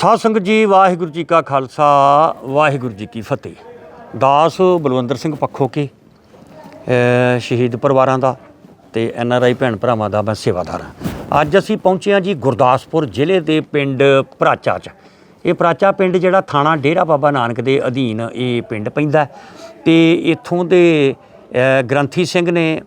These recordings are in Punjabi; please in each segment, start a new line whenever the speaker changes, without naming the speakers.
ਸਾਧ ਸੰਗਤ ਜੀ, ਵਾਹਿਗੁਰੂ ਜੀ ਕਾ ਖਾਲਸਾ, ਵਾਹਿਗੁਰੂ ਜੀ ਕੀ ਫਤਿਹ। ਦਾਸ ਬਲਵੰਦਰ ਸਿੰਘ ਪੱਖੋ ਕੇ ਸ਼ਹੀਦ ਪਰਿਵਾਰਾਂ ਦਾ ਤੇ ਐਨ ਆਰ ਆਈ ਭੈਣ ਭਰਾਵਾਂ ਦਾ ਮੈਂ ਸੇਵਾਦਾਰ ਹਾਂ। ਅੱਜ ਅਸੀਂ ਪਹੁੰਚੇ ਹਾਂ ਜੀ ਗੁਰਦਾਸਪੁਰ ਜ਼ਿਲ੍ਹੇ ਦੇ ਪਿੰਡ ਭਰਾਚਾ ਚ। ਇਹ ਪ੍ਰਾਚਾ ਪਿੰਡ ਜਿਹੜਾ ਥਾਣਾ ਡੇਰਾ ਬਾਬਾ ਨਾਨਕ ਦੇ ਅਧੀਨ ਇਹ ਪਿੰਡ ਪੈਂਦਾ ਹੈ ਤੇ ਇੱਥੋਂ ਦੇ ਗ੍ਰੰਥੀ ਸਿੰਘ ਨੇ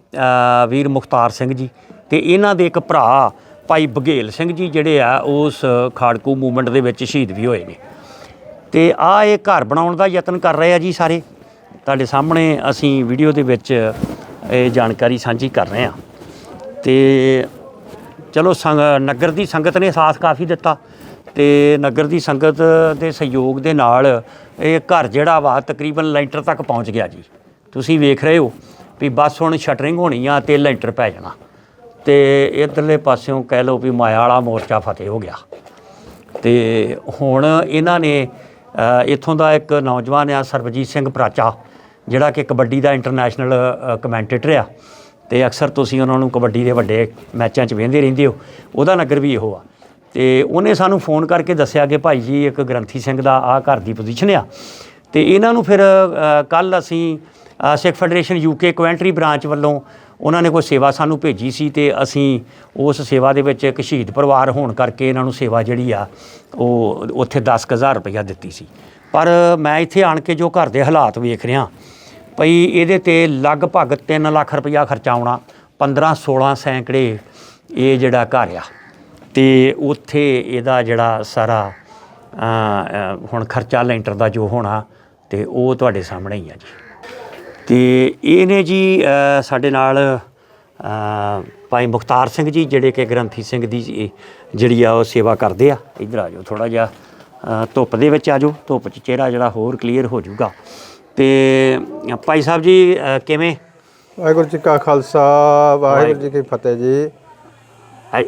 ਵੀਰ ਮੁਖਤਾਰ ਸਿੰਘ ਜੀ ਤੇ ਇਹਨਾਂ ਦੇ ਇੱਕ ਭਰਾ ਭਾਈ ਬਘੇਲ ਸਿੰਘ ਜੀ ਜਿਹੜੇ ਆ, ਉਸ ਖਾੜਕੂ ਮੂਵਮੈਂਟ ਦੇ ਵਿੱਚ ਸ਼ਹੀਦ ਵੀ ਹੋਏ ਨੇ। ਤੇ ਆ ਇਹ ਘਰ ਬਣਾਉਣ ਦਾ ਯਤਨ ਕਰ ਰਹੇ ਆ ਜੀ ਸਾਰੇ। ਤੁਹਾਡੇ ਸਾਹਮਣੇ ਅਸੀਂ ਵੀਡੀਓ ਦੇ ਵਿੱਚ ਇਹ ਜਾਣਕਾਰੀ ਸਾਂਝੀ ਕਰ ਰਹੇ ਆ। ਤੇ ਚਲੋ ਸੰਗ, ਨਗਰ ਦੀ ਸੰਗਤ ਨੇ ਸਾਥ ਕਾਫੀ ਦਿੱਤਾ। ਤੇ ਨਗਰ ਦੀ ਸੰਗਤ ਦੇ ਸਹਿਯੋਗ ਦੇ ਨਾਲ ਇਹ ਘਰ ਜਿਹੜਾ ਵਾ ਤਕਰੀਬਨ ਲੈਂਟਰ ਤੱਕ ਪਹੁੰਚ ਗਿਆ ਜੀ। ਤੁਸੀਂ ਵੇਖ ਰਹੇ ਹੋ ਵੀ ਬਸ ਹੁਣ ਸ਼ਟਰਿੰਗ ਹੋਣੀ ਆ ਤੇ ਲੈਂਟਰ ਪੈ ਜਾਣਾ। ਤੇ ਇਧਰਲੇ ਪਾਸਿਓਂ ਕਹਿ ਲਓ ਵੀ ਮਾਇਆ ਵਾਲਾ ਮੋਰਚਾ ਫਤਿਹ ਹੋ ਗਿਆ। ਤੇ ਹੁਣ ਇਹਨਾਂ ਨੇ ਇੱਥੋਂ ਦਾ ਇੱਕ ਨੌਜਵਾਨ ਆ ਸਰਬਜੀਤ ਸਿੰਘ ਪ੍ਰਾਚਾ, ਜਿਹੜਾ ਕਿ ਕਬੱਡੀ ਦਾ ਇੰਟਰਨੈਸ਼ਨਲ ਕਮੈਂਟੇਟਰ ਆ। ਤੇ ਅਕਸਰ ਤੁਸੀਂ ਉਹਨਾਂ ਨੂੰ ਕਬੱਡੀ ਦੇ ਵੱਡੇ ਮੈਚਾਂ 'ਚ ਵੇਖਦੇ ਰਹਿੰਦੇ ਹੋ। ਉਹਦਾ ਨਗਰ ਵੀ ਇਹੋ ਆ। ਤੇ ਉਹਨੇ ਸਾਨੂੰ ਫੋਨ ਕਰਕੇ ਦੱਸਿਆ ਕਿ ਭਾਈ ਜੀ, ਇੱਕ ਗ੍ਰੰਥੀ ਸਿੰਘ ਦਾ ਆ ਘਰ ਦੀ ਪੋਜੀਸ਼ਨ ਆ। ਤੇ ਇਹਨਾਂ ਨੂੰ ਫਿਰ ਕੱਲ ਅਸੀਂ Sikh federation UK Coventry branch ਵੱਲੋਂ ਉਹਨਾਂ ਨੇ ਕੋਈ ਸੇਵਾ ਸਾਨੂੰ ਭੇਜੀ ਸੀ ਤੇ ਅਸੀਂ ਉਸ ਸੇਵਾ ਦੇ ਵਿੱਚ ਇੱਕ ਸ਼ਹੀਦ ਪਰਿਵਾਰ ਹੋਣ ਕਰਕੇ ਇਹਨਾਂ ਨੂੰ ਸੇਵਾ ਜਿਹੜੀ ਆ, ਉਹ ਉੱਥੇ 10000 ਰੁਪਇਆ ਦਿੱਤੀ ਸੀ। ਪਰ ਮੈਂ ਇੱਥੇ ਆਣ ਕੇ ਜੋ ਘਰ ਦੇ ਹਾਲਾਤ ਵੇਖ ਰਿਹਾ, ਭਈ ਇਹਦੇ ਤੇ ਲਗਭਗ 3 ਲੱਖ ਰੁਪਇਆ ਖਰਚਾ ਆਉਣਾ 15 16 ਸੈਂਕੜੇ ਇਹ ਜਿਹੜਾ ਘਰ ਆ। ਤੇ ਉੱਥੇ ਇਹਦਾ ਜਿਹੜਾ ਸਾਰਾ ਹੁਣ ਖਰਚਾ ਲੈਂਟਰ ਦਾ ਜੋ ਹੋਣਾ, ਤੇ ਉਹ ਤੁਹਾਡੇ ਸਾਹਮਣੇ ਹੀ ਆ ਜੀ। ਤੇ ਇਹ ਨੇ ਜੀ ਸਾਡੇ ਨਾਲ ਭਾਈ ਮੁਖਤਾਰ ਸਿੰਘ ਜੀ ਜਿਹੜੇ ਕਿ ਗ੍ਰੰਥੀ ਸਿੰਘ ਦੀ ਜਿਹੜੀ ਆ ਉਹ ਸੇਵਾ ਕਰਦੇ ਆ। ਇਧਰ ਆ ਜਾਓ ਥੋੜਾ ਜਿਹਾ ਧੁੱਪ ਦੇ ਵਿੱਚ ਆ ਜਾਓ। ਧੁੱਪ 'ਚ ਚਿਹਰਾ ਜਿਹੜਾ ਹੋਰ ਕਲੀਅਰ ਹੋ ਜਾਊਗਾ। ਤੇ ਭਾਈ ਸਾਹਿਬ ਜੀ ਕਿਵੇਂ?
ਵਾਹਿਗੁਰੂ ਜੀ ਕਾ ਖਾਲਸਾ ਵਾਹਿਗੁਰੂ ਜੀ ਕੀ ਫਤਿਹ ਜੀ।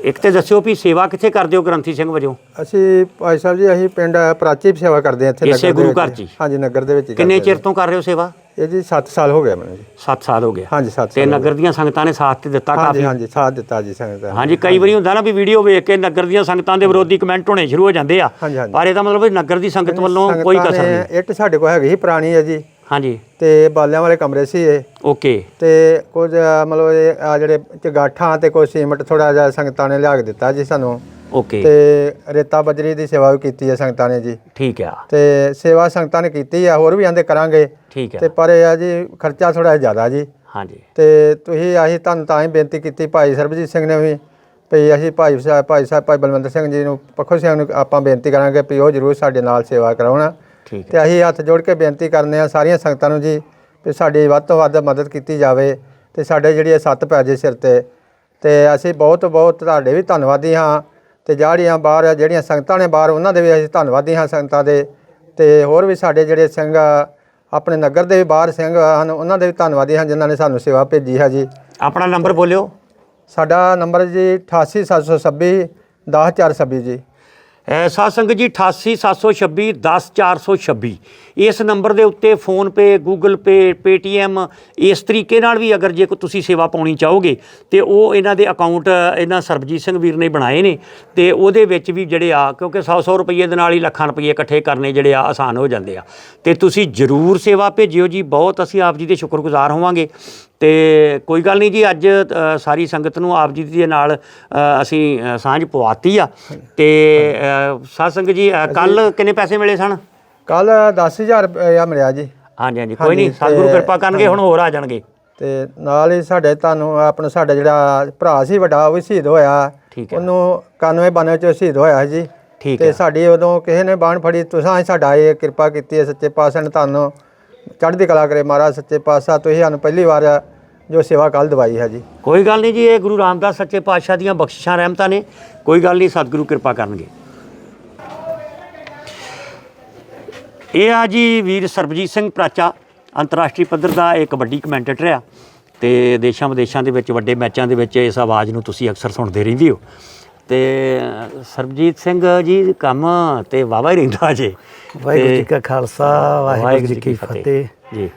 ਇੱਕ ਤੇ ਦੱਸਿਓ ਵੀ ਸੇਵਾ ਕਿੱਥੇ ਕਰਦੇ ਹੋ ਗ੍ਰੰਥੀ ਸਿੰਘ ਵਜੋਂ?
ਅਸੀਂ ਭਾਈ ਸਾਹਿਬ ਜੀ ਅਸੀਂ ਪਿੰਡ ਪ੍ਰਾਚੀ ਸੇਵਾ ਕਰਦੇ ਹਾਂ ਇੱਥੇ ਨਗਰ ਦੇ ਵਿੱਚ। ਹਾਂਜੀ ਨਗਰ ਦੇ ਵਿੱਚ
ਕਿੰਨੇ ਚਿਰ ਤੋਂ ਕਰ ਰਹੇ ਹੋ ਸੇਵਾ।
ਇਹ ਜੀ 7 ਸਾਲ ਹੋ ਗਏ ਮੈਨੂੰ ਜੀ।
7 ਸਾਲ ਹੋ ਗਿਆ
ਹਾਂਜੀ 7
ਤੇ
ਸਾਲ
ਨਗਰ ਦੀਆਂ ਸੰਗਤਾਂ ਨੇ ਸਾਥ ਤੇ ਦਿੱਤਾ
ਹਾਂਜੀ
ਕਾਫੀ?
ਹਾਂਜੀ ਸਾਥ ਦਿੱਤਾ ਜੀ ਸੰਗਤ।
ਹਾਂਜੀ ਕਈ ਵਾਰੀ ਹੁੰਦਾ ਨਾ ਵੀ ਵੀਡੀਓ ਵੇਖ ਕੇ ਨਗਰ ਦੀਆਂ ਸੰਗਤਾਂ ਦੇ ਵਿਰੋਧੀ ਕਮੈਂਟ ਹੋਣੇ ਸ਼ੁਰੂ ਹੋ ਜਾਂਦੇ ਆ।
ਹਾਂਜੀ, ਹਾਂਜੀ।
ਪਰ ਇਹਦਾ ਮਤਲਬ ਵੀ ਨਗਰ ਦੀ ਸੰਗਤ ਵੱਲੋਂ
ਸੰਗਤਾਂ
ਕੋਈ ਕਸਰ
ਨੇ-
ਨਹੀਂ।
ਇੱਟ ਸਾਡੇ ਕੋਲ ਹੈਗੀ ਸੀ ਪੁਰਾਣੀ ਹੈ ਜੀ।
ਹਾਂਜੀ।
ਤੇ ਬਾਲਿਆਂ ਵਾਲੇ ਕਮਰੇ ਸੀ ਇਹ।
ਓਕੇ।
ਤੇ ਕੁਝ ਅ, ਮਤਲਬ ਇਹ ਆ ਜਿਹੜੇ ਚਗਾਠਾਂ ਤੇ ਕੋਈ ਸੀਮਟ ਥੋੜਾ ਜਿਹਾ ਸੰਗਤਾਂ ਨੇ ਲਿਆ ਕੇ ਦਿੱਤਾ ਜੀ ਸਾਨੂੰ।
ਓਕੇ।
ਤੇ ਰੇਤਾ ਬਜਰੀ ਦੀ ਸੇਵਾ ਵੀ ਕੀਤੀ ਹੈ ਸੰਗਤਾਂ ਨੇ ਜੀ।
ਠੀਕ ਆ।
ਤੇ ਸੇਵਾ ਸੰਗਤਾਂ ਨੇ ਕੀਤੀ ਆ ਹੋਰ ਵੀ ਆਂਦੇ ਕਰਾਂਗੇ।
ਠੀਕ
ਤੇ
ਆ
ਪਰ ਇਹ ਆ ਜੀ ਖਰਚਾ ਥੋੜਾ ਜ਼ਿਆਦਾ ਜੀ।
ਹਾਂਜੀ।
ਤੇ ਤੁਸੀਂ ਅਸੀਂ ਤੁਹਾਨੂੰ ਤਾਂ ਹੀ ਬੇਨਤੀ ਕੀਤੀ ਭਾਈ ਸਰਬਜੀਤ ਸਿੰਘ ਨੇ ਵੀ ਵੀ ਅਸੀਂ ਭਾਈ ਸਾਹਿਬ ਭਾਈ ਸਾਹਿਬ ਭਾਈ ਬਲਵੰਤ ਸਿੰਘ ਜੀ ਨੂੰ ਪੱਖੋ ਸਿੰਘ ਨੂੰ ਆਪਾਂ ਬੇਨਤੀ ਕਰਾਂਗੇ ਵੀ ਉਹ ਜ਼ਰੂਰ ਸਾਡੇ ਨਾਲ ਸੇਵਾ ਕਰਾਉਣ।
ਠੀਕ
ਤੇ ਅਸੀਂ ਹੱਥ ਜੋੜ ਕੇ ਬੇਨਤੀ ਕਰਨੇ ਆ ਸਾਰੀਆਂ ਸੰਗਤਾਂ ਨੂੰ ਜੀ ਵੀ ਸਾਡੀ ਵੱਧ ਤੋਂ ਵੱਧ ਮਦਦ ਕੀਤੀ ਜਾਵੇ ਤੇ ਸਾਡੇ ਜਿਹੜੀ ਇਹ ਸੱਤ ਪੈ ਜੇ ਸਿਰ ਤੇ ਤੇ ਅਸੀਂ ਬਹੁਤ ਬਹੁਤ ਤੁਹਾਡੇ ਵੀ ਧੰਨਵਾਦੀ ਹਾਂ। ਤੇ ਜਿਹੜੀਆਂ ਬਾਹਰ ਜਿਹੜੀਆਂ ਸੰਗਤਾਂ ਨੇ ਬਾਹਰ ਉਹਨਾਂ ਦੇ ਵੀ ਅਸੀਂ ਧੰਨਵਾਦੀ ਹਾਂ ਸੰਗਤਾਂ ਦੇ। ਤੇ ਹੋਰ ਵੀ ਸਾਡੇ ਜਿਹੜੇ ਸਿੰਘ ਆਪਣੇ ਨਗਰ ਦੇ ਵੀ ਬਾਹਰ ਸਿੰਘ ਹਨ ਉਹਨਾਂ ਦੇ ਵੀ ਧੰਨਵਾਦੀ ਹਾਂ ਜਿਨ੍ਹਾਂ ਨੇ ਸਾਨੂੰ ਸੇਵਾ ਭੇਜੀ ਹੈ ਜੀ।
ਆਪਣਾ ਨੰਬਰ ਬੋਲਿਓ।
ਸਾਡਾ ਨੰਬਰ ਜੀ 88726 10426 ਜੀ।
ਸਾਧ ਸੰਗਤ ਜੀ 88726 10426 ਇਸ ਨੰਬਰ ਦੇ ਉੱਤੇ PhonePe Google Pay Paytm ਇਸ ਤਰੀਕੇ ਨਾਲ ਵੀ ਅਗਰ ਜੇ ਕੋਈ ਤੁਸੀਂ ਸੇਵਾ ਪਾਉਣੀ ਚਾਹੋਗੇ ਤੇ ਉਹ ਇਹਨਾਂ ਦੇ ਅਕਾਊਂਟ ਇਹਨਾਂ ਸਰਬਜੀਤ ਸਿੰਘ ਵੀਰ ਨੇ ਬਣਾਏ ਨੇ ਤੇ ਉਹਦੇ ਵਿੱਚ ਵੀ ਜਿਹੜੇ ਆ ਕਿਉਂਕਿ 100 100 ਰੁਪਏ ਦੇ ਨਾਲ ਹੀ ਲੱਖਾਂ ਰੁਪਏ ਇਕੱਠੇ ਕਰਨੇ ਜਿਹੜੇ ਆ ਆਸਾਨ ਹੋ ਜਾਂਦੇ ਆ। ਤੇ ਤੁਸੀਂ ਜਰੂਰ ਸੇਵਾ ਭੇਜਿਓ ਜੀ ਬਹੁਤ ਅਸੀਂ ਆਪ ਜੀ ਦੇ ਸ਼ੁਕਰਗੁਜ਼ਾਰ ਹੋਵਾਂਗੇ। ਤੇ ਕੋਈ ਗੱਲ ਨਹੀਂ ਜੀ ਅੱਜ ਸਾਰੀ ਸੰਗਤ ਨੂੰ ਆਪ ਜੀ ਦੇ ਨਾਲ ਅਸੀਂ ਸਾਂਝ ਪਵਾਤੀ ਆ। ਤੇ ਸਾਧ ਸੰਗਤ ਜੀ ਕੱਲ ਕਿੰਨੇ ਪੈਸੇ ਮਿਲੇ ਸਨ?
ਕੱਲ 10000 ਰੁਪਇਆ ਮਿਲਿਆ ਜੀ।
ਹਾਂਜੀ ਹਾਂਜੀ। ਕੋਈ ਨਹੀਂ ਸਤਿਗੁਰੂ
ਤੇ-
ਕਿਰਪਾ ਕਰਨਗੇ ਹੁਣ ਹੋਰ ਆ ਜਾਣਗੇ।
ਤੇ ਨਾਲ ਹੀ ਸਾਡੇ ਤੁਹਾਨੂੰ ਆਪਣਾ ਸਾਡਾ ਜਿਹੜਾ ਭਰਾ ਸੀ ਵੱਡਾ ਉਹ ਵੀ ਸ਼ਹੀਦ ਹੋਇਆ।
ਠੀਕ ਹੈ।
ਉਹਨੂੰ 91 92 ਚ ਸ਼ਹੀਦ ਹੋਇਆ ਜੀ।
ਠੀਕ
ਤੇ
ਹੈ।
ਸਾਡੀ ਉਦੋਂ ਕਿਸੇ ਨੇ ਬਾਣ ਫੜੀ ਤੁਸੀਂ ਸਾਡਾ ਇਹ ਕਿਰਪਾ ਕੀਤੀ ਹੈ ਸੱਚੇ ਪਾਤਸ਼ਾਹ ਨੇ ਤੁਹਾਨੂੰ ਚੜ੍ਹਦੀ ਕਲਾ ਕਰੇ ਮਹਾਰਾਜ ਸੱਚੇ ਪਾਤਸ਼ਾਹ ਤੁਸੀਂ ਸਾਨੂੰ ਪਹਿਲੀ ਵਾਰ ਜੋ ਸੇਵਾ ਕੱਲ ਦਵਾਈ ਹੈ ਜੀ।
ਕੋਈ ਗੱਲ ਨਹੀਂ ਜੀ ਇਹ ਗੁਰੂ ਰਾਮਦਾਸ ਸੱਚੇ ਪਾਤਸ਼ਾਹ ਦੀਆਂ ਬਖਸ਼ਿਸ਼ਾਂ ਰਹਿਮਤਾਂ ਨੇ। ਕੋਈ ਗੱਲ ਨਹੀਂ ਸਤਿਗੁਰੂ ਕਿਰਪਾ ਕਰਨਗੇ। ਇਹ ਆ ਜੀ ਵੀਰ ਸਰਬਜੀਤ ਸਿੰਘ ਪ੍ਰਾਚਾ ਅੰਤਰਰਾਸ਼ਟਰੀ ਪੱਧਰ ਦਾ ਇੱਕ ਕਬੱਡੀ ਕਮੈਂਟੇਟਰ ਆ ਤੇ ਦੇਸ਼ਾਂ ਵਿਦੇਸ਼ਾਂ ਦੇ ਵਿੱਚ ਵੱਡੇ ਮੈਚਾਂ ਦੇ ਵਿੱਚ ਇਸ ਆਵਾਜ਼ ਨੂੰ ਤੁਸੀਂ ਅਕਸਰ ਸੁਣਦੇ ਰਹਿੰਦੇ ਹੋ। ਤੇ ਸਰਬਜੀਤ ਸਿੰਘ ਜੀ ਕੰਮ ਤੇ ਵਾਵਾ ਹੀ ਰਹਿੰਦਾ ਜੇ।
ਵਾਹਿਗੁਰੂ ਜੀ ਕਾ ਖਾਲਸਾ ਵਾਹਿਗੁਰੂ ਜੀ ਕੀ ਫਤਿਹ।
ਜੀ।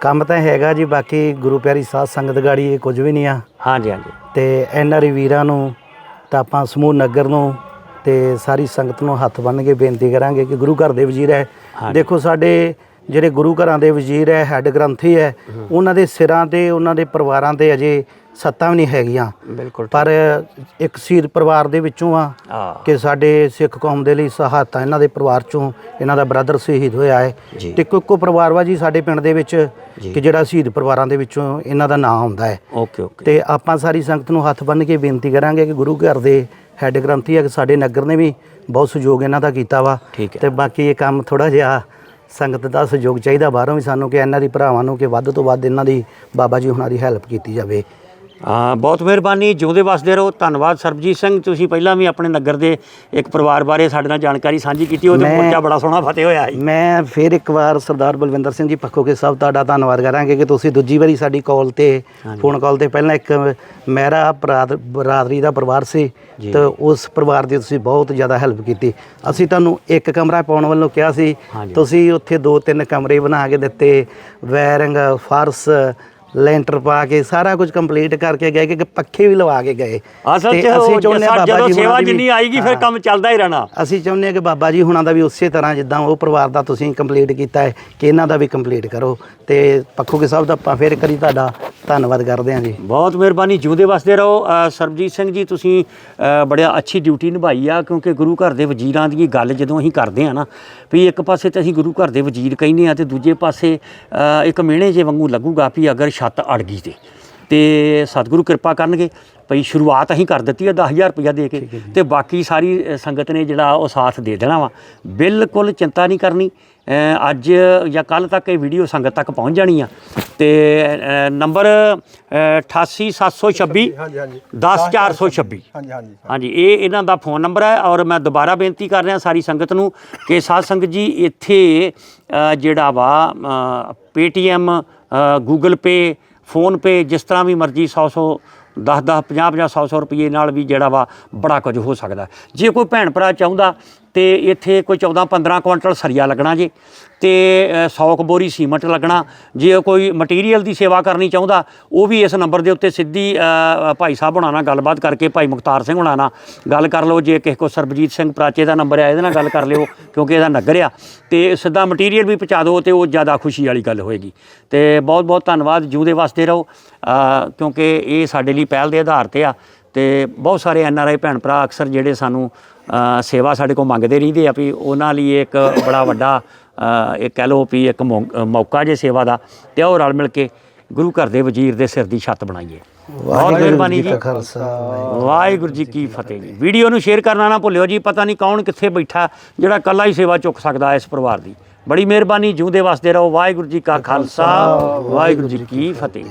ਕੰਮ ਤਾਂ ਹੈਗਾ ਜੀ ਬਾਕੀ ਗੁਰੂ ਪਿਆਰੀ ਸਾਧ ਸੰਗਤ ਗਾੜੀ ਇਹ ਕੁਝ ਵੀ ਨਹੀਂ ਆ।
ਹਾਂਜੀ ਹਾਂਜੀ।
ਤੇ ਐਨਆਰਈ ਵੀਰਾਂ ਨੂੰ ਤਾਂ ਆਪਾਂ ਸਮੂਹ ਨਗਰ ਨੂੰ ਤੇ ਸਾਰੀ ਸੰਗਤ ਨੂੰ ਹੱਥ ਬੰਨ੍ਹ ਕੇ ਬੇਨਤੀ ਕਰਾਂਗੇ ਕਿ ਗੁਰੂ ਘਰ ਦੇ ਵਜ਼ੀਰ ਹੈ। ਦੇਖੋ ਸਾਡੇ ਜਿਹੜੇ ਗੁਰੂ ਘਰਾਂ ਦੇ ਵਜ਼ੀਰ ਹੈ ਹੈੱਡ ਗ੍ਰੰਥੀ ਹੈ। ਉਹਨਾਂ ਦੇ ਸਿਰਾਂ ਤੇ ਉਹਨਾਂ ਦੇ ਪਰਿਵਾਰਾਂ ਤੇ ਅਜੇ ਸੱਤਾਂ ਵੀ ਨਹੀਂ ਹੈਗੀਆਂ।
ਬਿਲਕੁਲ
ਪਰ ਇੱਕ ਸ਼ਹੀਦ ਪਰਿਵਾਰ ਦੇ ਵਿੱਚੋਂ ਆ ਕਿ ਸਾਡੇ ਸਿੱਖ ਕੌਮ ਦੇ ਲਈ ਸਹਾਇਤਾ ਇਹਨਾਂ ਦੇ ਪਰਿਵਾਰ ਚੋਂ ਇਹਨਾਂ ਦਾ ਬ੍ਰਦਰ ਸ਼ਹੀਦ ਹੋਇਆ ਹੈ। ਤੇ ਇੱਕੋ ਇੱਕੋ ਪਰਿਵਾਰ ਵਾ ਜੀ ਸਾਡੇ ਪਿੰਡ ਦੇ ਵਿੱਚ ਕਿ ਜਿਹੜਾ ਸ਼ਹੀਦ ਪਰਿਵਾਰਾਂ ਦੇ ਵਿੱਚੋਂ ਇਹਨਾਂ ਦਾ ਨਾਮ ਆਉਂਦਾ ਹੈ।
Okay okay.
ਤੇ ਆਪਾਂ ਸਾਰੀ ਸੰਗਤ ਨੂੰ ਹੱਥ ਬੰਨ੍ਹ ਕੇ ਬੇਨਤੀ ਕਰਾਂਗੇ ਕਿ ਗੁਰੂ ਘਰ ਦੇ ਹੈੱਡ ਗ੍ਰੰਥੀ ਹੈ ਕਿ ਸਾਡੇ ਨਗਰ ਨੇ ਵੀ ਬਹੁਤ ਸਹਿਯੋਗ ਇਹਨਾਂ ਦਾ ਕੀਤਾ ਵਾ। ਤੇ ਬਾਕੀ ਇਹ ਕੰਮ ਥੋੜਾ ਜਿਹਾ ਸੰਗਤ ਦਾ ਸਹਿਯੋਗ ਚਾਹੀਦਾ ਬਾਹਰੋਂ ਵੀ ਸਾਨੂੰ ਕਿ ਇਹਨਾਂ ਦੀ ਭਰਾਵਾਂ ਨੂੰ ਕਿ ਵੱਧ ਤੋਂ ਵੱਧ ਇਹਨਾਂ ਦੀ ਬਾਬਾ ਜੀ ਹੁਣਾਂ ਦੀ ਹੈਲਪ ਕੀਤੀ ਜਾਵੇ।
ਹਾਂ ਬਹੁਤ ਮਿਹਰਬਾਨੀ ਜਿਉਂਦੇ ਵਸਦੇ ਰਹੋ। ਧੰਨਵਾਦ ਸਰਬਜੀਤ ਸਿੰਘ ਤੁਸੀਂ ਪਹਿਲਾਂ ਵੀ ਆਪਣੇ ਨਗਰ ਦੇ ਇੱਕ ਪਰਿਵਾਰ ਬਾਰੇ ਸਾਡੇ ਨਾਲ ਜਾਣਕਾਰੀ ਸਾਂਝੀ ਕੀਤੀ ਉਹਦੇ
ਮੈਂ-
ਮੋਰਚਾ ਬੜਾ ਸੋਹਣਾ ਫਤਿਹ ਹੋਇਆ ਸੀ।
ਮੈਂ ਫਿਰ ਇੱਕ ਵਾਰ ਸਰਦਾਰ ਬਲਵਿੰਦਰ ਸਿੰਘ ਜੀ ਪੱਖੋਕੇ ਸਾਹਿਬ ਤੁਹਾਡਾ ਧੰਨਵਾਦ ਕਰਾਂਗੇ ਕਿ ਤੁਸੀਂ ਦੂਜੀ ਵਾਰੀ ਸਾਡੀ ਕਾਲ ਤੇ ਫੋਨ ਕਾਲ ਤੇ ਪਹਿਲਾਂ ਇੱਕ ਮਹਿਰਾ ਬਰਾਦ- ਬਰਾਦਰੀ ਦਾ ਪਰਿਵਾਰ ਸੀ ਤੇ ਉਸ ਪਰਿਵਾਰ ਦੀ ਤੁਸੀਂ ਬਹੁਤ ਜ਼ਿਆਦਾ ਹੈਲਪ ਕੀਤੀ। ਅਸੀਂ ਤੁਹਾਨੂੰ ਇੱਕ ਕਮਰਾ ਪਾਉਣ ਵੱਲੋਂ ਕਿਹਾ ਸੀ
ਹਾਂਜੀ।
ਤੁਸੀਂ ਉੱਥੇ ਦੋ ਤਿੰਨ ਕਮਰੇ ਬਣਾ ਕੇ ਦਿੱਤੇ ਵਾਇਰਿੰਗ ਫਰਸ਼ ਲੈਂਟਰ ਪਾ ਕੇ ਸਾਰਾ ਕੁਝ ਕੰਪਲੀਟ ਕਰਕੇ ਗਏ ਕਿ ਪੱਖੇ ਵੀ ਲਵਾ ਕੇ ਗਏ।
ਅਸਲ ਚ ਉਹ
ਚਾਹੁੰਦੇ ਹਾਂ ਬਾਬਾ ਜੀ
ਸੇਵਾ ਜਿੰਨੀ ਆਏਗੀ ਫਿਰ ਕੰਮ ਚੱਲਦਾ ਹੀ ਰਹਿਣਾ।
ਅਸੀਂ ਚਾਹੁੰਦੇ ਹਾਂ ਕਿ ਬਾਬਾ ਜੀ ਹੁਣਾਂ ਦਾ ਵੀ ਉਸੇ ਤਰ੍ਹਾਂ ਜਿੱਦਾਂ ਉਹ ਪਰਿਵਾਰ ਦਾ ਤੁਸੀਂ ਕੰਪਲੀਟ ਕੀਤਾ ਹੈ ਕਿ ਇਹਨਾਂ ਦਾ ਵੀ ਕੰਪਲੀਟ ਕਰੋ। ਤੇ ਪੱਖੋਕੇ ਸਾਹਿਬ ਦਾ ਆਪਾਂ ਫਿਰ ਕਰੀ ਤੁਹਾਡਾ ਧੰਨਵਾਦ ਕਰਦੇ ਹਾਂ ਜੀ।
ਬਹੁਤ ਮਿਹਰਬਾਨੀ ਜਿਉਂਦੇ ਵਸਦੇ ਰਹੋ। ਸਰਬਜੀਤ ਸਿੰਘ ਜੀ ਤੁਸੀਂ ਅ, ਬੜਿਆ ਅੱਛੀ ਡਿਊਟੀ ਨਿਭਾਈ ਆ ਕਿਉਂਕਿ ਗੁਰੂ ਘਰ ਦੇ ਵਜ਼ੀਰਾਂ ਦੀ ਗੱਲ ਜਦੋਂ ਅਸੀਂ ਕਰਦੇ ਆ ਨਾ ਵੀ ਇੱਕ ਪਾਸੇ ਤੇ ਅਸੀਂ ਗੁਰੂ ਘਰ ਦੇ ਵਜ਼ੀਰ ਕਹਿੰਦੇ ਆ ਤੇ ਦੂਜੇ ਪਾਸੇ ਇੱਕ ਮਿਹਣੇ ਜੇ ਵਾਂਗੂ ਲੱਗੂਗਾ ਵੀ ਅਗਰ ਛੱਤ ਅੜ ਗਈ ਤੇ। ਤੇ ਸਤਿਗੁਰੂ ਕਿਰਪਾ ਕਰਨਗੇ। ਭਈ ਸ਼ੁਰੂਆਤ ਅਸੀਂ ਕਰ ਦਿੱਤੀ ਹੈ 10000 ਰੁਪਇਆ ਦੇ ਕੇ। ਤੇ ਬਾਕੀ ਸਾਰੀ ਸੰਗਤ ਨੇ ਜਿਹੜਾ ਉਹ ਸਾਥ ਦੇ ਦੇਣਾ ਵਾ। ਬਿਲਕੁਲ ਚਿੰਤਾ ਨਹੀਂ ਕਰਨੀ। ਅੱਜ ਜਾਂ ਕੱਲ ਤੱਕ ਇਹ ਵੀਡੀਓ ਸੰਗਤ ਤੱਕ ਪਹੁੰਚ ਜਾਣੀ ਆ। ਤੇ ਨੰਬਰ ਅ, 88726
ਹਾਂਜੀ ਹਾਂਜੀ
10426
ਹਾਂਜੀ ਹਾਂਜੀ
ਹਾਂਜੀ। ਇਹ ਇਹਨਾਂ ਦਾ ਫੋਨ ਨੰਬਰ ਹੈ ਔਰ ਮੈਂ ਦੁਬਾਰਾ ਬੇਨਤੀ ਕਰ ਰਿਹਾ ਸਾਰੀ ਸੰਗਤ ਨੂੰ ਕਿ ਸਾਧ ਸੰਗਤ ਜੀ ਇੱਥੇ ਜਿਹੜਾ ਵਾ Paytm Google Pay PhonePe ਜਿਸ ਤਰ੍ਹਾਂ ਵੀ ਮਰਜ਼ੀ 100 100 10 10 50 50 100 100 ਰੁਪਏ ਨਾਲ ਵੀ ਜਿਹੜਾ ਵਾ ਬੜਾ ਕੁਝ ਹੋ ਸਕਦਾ। ਜੇ ਕੋਈ ਭੈਣ ਭਰਾ ਚਾਹੁੰਦਾ ਤੇ ਇੱਥੇ ਕੋਈ 14 15 ਕੁਇੰਟਲ ਸਰੀਆ ਲੱਗਣਾ ਜੀ ਤੇ 100 ਕੁ ਬੋਰੀ ਸੀਮਟ ਲੱਗਣਾ। ਜੇ ਕੋਈ ਮਟੀਰੀਅਲ ਦੀ ਸੇਵਾ ਕਰਨੀ ਚਾਹੁੰਦਾ, ਉਹ ਵੀ ਇਸ ਨੰਬਰ ਦੇ ਉੱਤੇ ਸਿੱਧੀ ਭਾਈ ਸਾਹਿਬ ਹੁਣਾਂ ਨਾਲ ਗੱਲਬਾਤ ਕਰਕੇ ਭਾਈ ਮੁਖਤਾਰ ਸਿੰਘ ਹੁਣਾਂ ਨਾਲ ਗੱਲ ਕਰ ਲਓ। ਜੇ ਕਿਸੇ ਕੋ ਸਰਬਜੀਤ ਸਿੰਘ ਪ੍ਰਾਚੇ ਦਾ ਨੰਬਰ ਹੈ ਇਹਦੇ ਨਾਲ ਗੱਲ ਕਰ ਲਿਓ, ਕਿਉਂਕਿ ਇਹਦਾ ਨਗਰ ਆ। ਤੇ ਸਿੱਧਾ ਮਟੀਰੀਅਲ ਵੀ ਪਹੁੰਚਾ ਦਿਓ ਤੇ ਉਹ ਜ਼ਿਆਦਾ ਖੁਸ਼ੀ ਵਾਲੀ ਗੱਲ ਹੋਏਗੀ। ਤੇ ਬਹੁਤ ਬਹੁਤ ਧੰਨਵਾਦ, ਜੂ ਦੇ ਵਾਸਤੇ ਰਹੋ। ਕਿਉਂਕਿ ਇਹ ਸਾਡੇ ਲਈ ਪਹਿਲ ਦੇ ਆਧਾਰ ਤੇ ਆ। ਤੇ ਬਹੁਤ ਸਾਰੇ ਐਨ ਆਰ ਆਈ ਭੈਣ ਭਰਾ ਅਕਸਰ ਜਿਹੜੇ ਸਾਨੂੰ ਸੇਵਾ ਸਾਡੇ ਕੋਲ ਮੰਗਦੇ ਰਹਿੰਦੇ ਆ ਵੀ ਉਹਨਾਂ ਲਈ ਇੱਕ ਬੜਾ ਵੱਡਾ ਇਹ ਕਹਿ ਲਓ ਵੀ ਇੱਕ ਮੌਕਾ ਜੇ ਸੇਵਾ ਦਾ ਤੇ ਉਹ ਰਲ ਮਿਲ ਕੇ ਗੁਰੂ ਘਰ ਦੇ ਵਜ਼ੀਰ ਦੇ ਸਿਰ ਦੀ ਛੱਤ ਬਣਾਈਏ। ਬਹੁਤ ਮਿਹਰਬਾਨੀ ਜੀ। ਵਾਹਿਗੁਰੂ ਜੀ ਕੀ ਫਤਿਹ ਜੀ। ਵੀਡੀਓ ਨੂੰ ਸ਼ੇਅਰ ਕਰਨਾ ਨਾ ਭੁੱਲਿਓ ਜੀ ਪਤਾ ਨਹੀਂ ਕੌਣ ਕਿੱਥੇ ਬੈਠਾ ਜਿਹੜਾ ਕੱਲਾ ਹੀ ਸੇਵਾ ਚੁੱਕ ਸਕਦਾ ਇਸ ਪਰਿਵਾਰ ਦੀ। ਬੜੀ ਮਿਹਰਬਾਨੀ ਜਿਉਂਦੇ ਵਸਦੇ ਰਹੋ। ਵਾਹਿਗੁਰੂ ਜੀ ਕਾ ਖਾਲਸਾ ਵਾਹਿਗੁਰੂ ਜੀ ਕੀ ਫਤਿਹ।